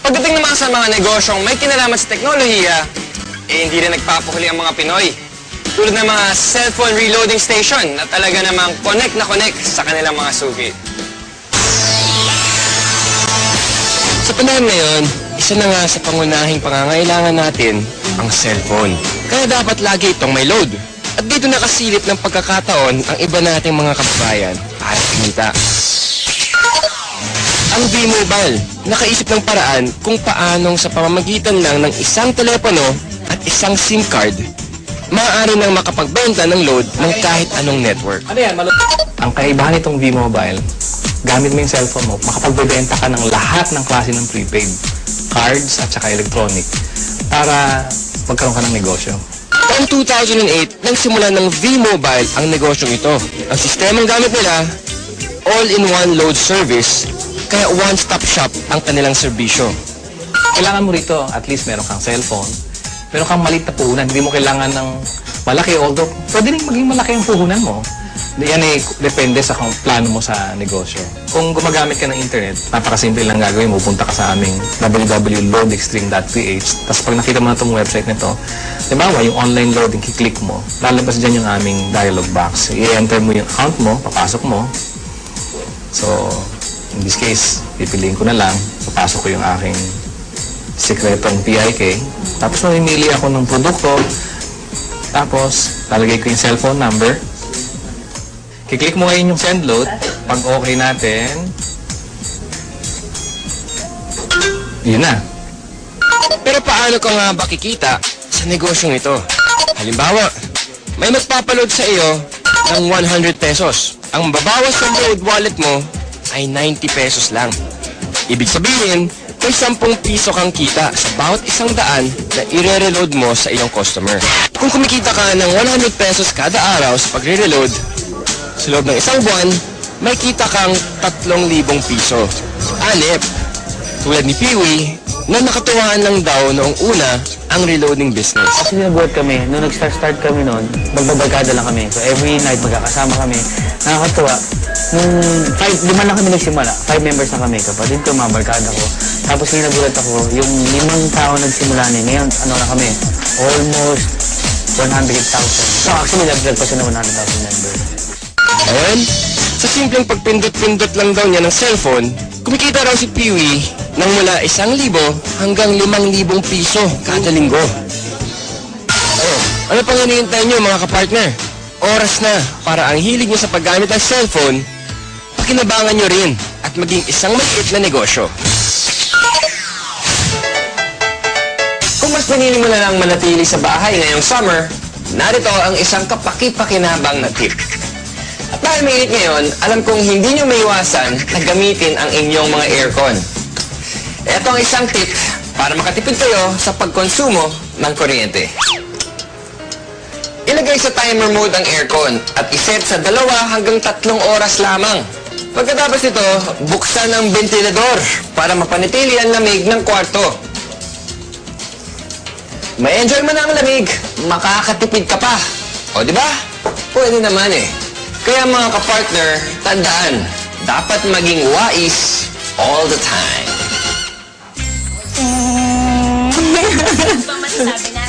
Pagdating naman sa mga negosyong may kinalaman sa teknolohiya, eh hindi rin nagpapahuli ang mga Pinoy. Tulad ng mga cellphone reloading station na talaga namang connect na connect sa kanilang mga suki. Sa panahon ngayon, isa na nga sa pangunahing pangangailangan natin ang cellphone. Kaya dapat lagi itong may load. At dito nakasilip ng pagkakataon ang iba nating mga kababayan para kumita. Ang V-Mobile, nakaisip ng paraan kung paanong sa pamamagitan lang ng isang telepono at isang SIM card, maaari nang makapagbenta ng load ng kahit anong network. Ang kaibahan nitong V-Mobile, gamit mo yung cellphone mo, makapagbebenta ka ng lahat ng klase ng prepaid, cards at saka electronic, para magkaroon ka ng negosyo. Taong 2008, nang simula ng V-Mobile ang negosyong ito. Ang sistemang gamit nila, all-in-one load service, kaya one-stop shop ang kanilang serbisyo. Kailangan mo rito, at least meron kang cellphone, meron kang maliit na puhunan, hindi mo kailangan ng malaki, although pwede rin maging malaki ang puhunan mo. Yan eh, depende sa kung plano mo sa negosyo. Kung gumagamit ka ng internet, napakasimple lang gagawin mo. Punta ka sa aming www.loadextreme.ph Tapos pag nakita mo na itong website nito, di ba, yung online loading, kiklik mo, lalabas dyan yung aming dialog box. I-enter mo yung account mo, papasok mo. So, in this case, pipiliin ko na lang, papasok ko yung aking sikretong PIK. Tapos mamimili ako ng produkto. Tapos, lalagay ko yung cellphone number. Kiklik mo ngayon yung send load. Pag okay natin, yun na. Pero paano ka nga ba sa negosyong ito? Halimbawa, may magpapaload sa iyo ng 100 pesos. Ang babawas sa load wallet mo ay 90 pesos lang. Ibig sabihin, may 10 piso kang kita sa bawat isang daan na ire-reload mo sa iyong customer. Kung kumikita ka ng 100 pesos kada araw sa pagre-reload, sa loob ng isang buwan, may kita kang 3,000 piso. Anip, tulad ni Peewee, na nakatuwaan lang daw noong una ang reloading business. Kasi nabuhat kami, nung nag-start-start kami noon, magbabarkada lang kami. So every night magkakasama kami. Nakakatuwa. Nung five, lima lang kami nagsimula. Five members na kami. Kapatid ko, mga barkada ko. Tapos ngayon nagulat ako, yung limang tao nagsimula niya. Ngayon, ano na kami? Almost 100,000. So actually, nag-vlog pa siya ng 100,000 members. Ayun, sa simpleng pagpindot-pindot lang daw niya ng cellphone, kumikita raw si Peewee ng mula 1,000 hanggang 5,000 piso kada linggo. Oh, ano pang hinihintay niyo mga kapartner? Oras na para ang hilig niyo sa paggamit ng cellphone, pakinabangan niyo rin at maging isang maliit na negosyo. Kung mas pinili mo na lang manatili sa bahay ngayong summer, narito ang isang kapaki-pakinabang na tip. At dahil mainit ngayon, alam kong hindi nyo maiwasan na gamitin ang inyong mga aircon. Ito ang isang tip para makatipid kayo sa pagkonsumo ng kuryente. Ilagay sa timer mode ang aircon at iset sa dalawa hanggang tatlong oras lamang. Pagkatapos nito, buksan ang ventilador para mapanatili ang lamig ng kwarto. May enjoy mo na ang lamig, makakatipid ka pa. O di ba? Pwede naman eh. Kaya mga kapartner, tandaan, dapat maging wais all the time. Natin?